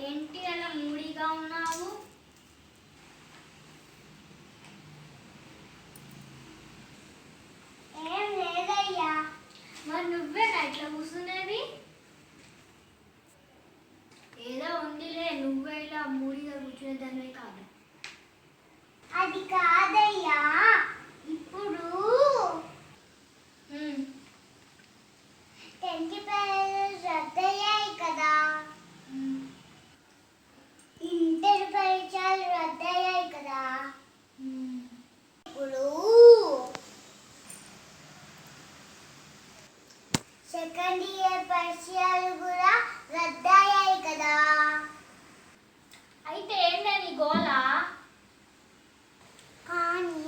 ఏంటి అలా మూడిగా ఉన్నావు? ఏం లేదయ్యా. మరి నువ్వే అట్లా కూర్చునేవి? ఏదో ఉందిలే నువ్వే ఇలా మూడిగా కూర్చునేదానివే కాదు. సెకండ్ ఇయర్ పరీక్షలు కూడా రద్దయ్యాయి కదా. అయితే ఏంటని గోలా? కానీ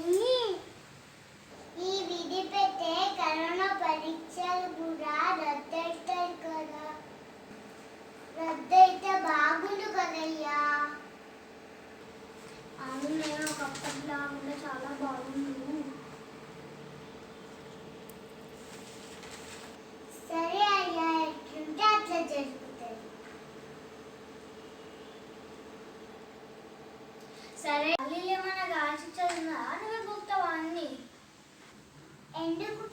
ఈ విధి పెట్టే కరోనా పరీక్షలు కూడా రద్దవుతాయి కదా. రద్దయితే బాగుండు కదయ్యా. అవును ఒకప్పటిలా బాగుండు సరే అల్లీలేమన్నా కాల్చి చదివినా నువ్వే బుక్తావా అన్ని? ఎందుకు